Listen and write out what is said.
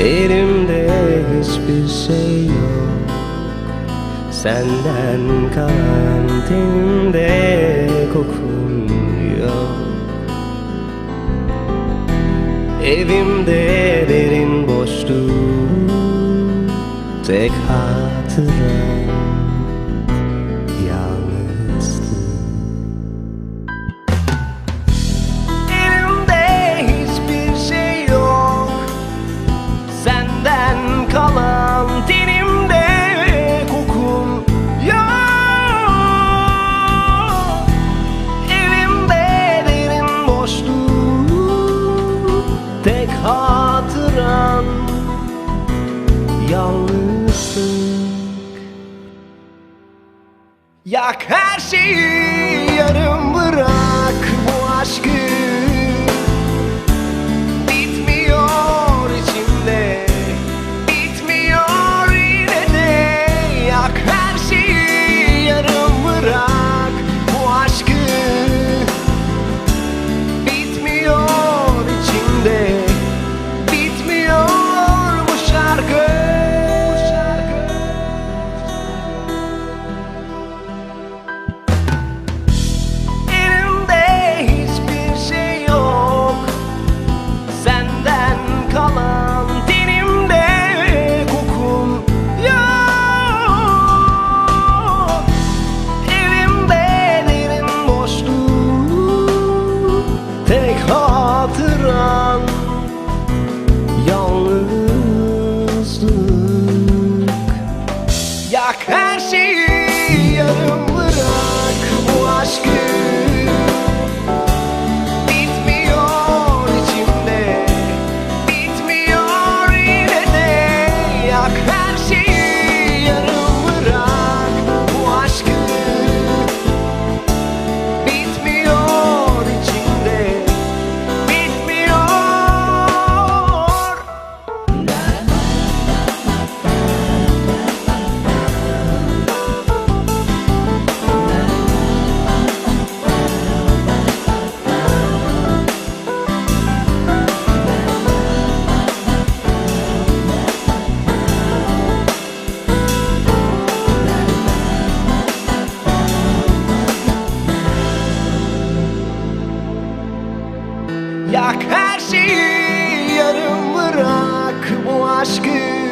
Elimde hiçbir şey yok. Senden kalan tenimde kokun yok. Evimde derin boşluğu Tek hatıra. yalnızsın. Yak her şeyi. Yak her şeyi yarım bırak bu aşkı.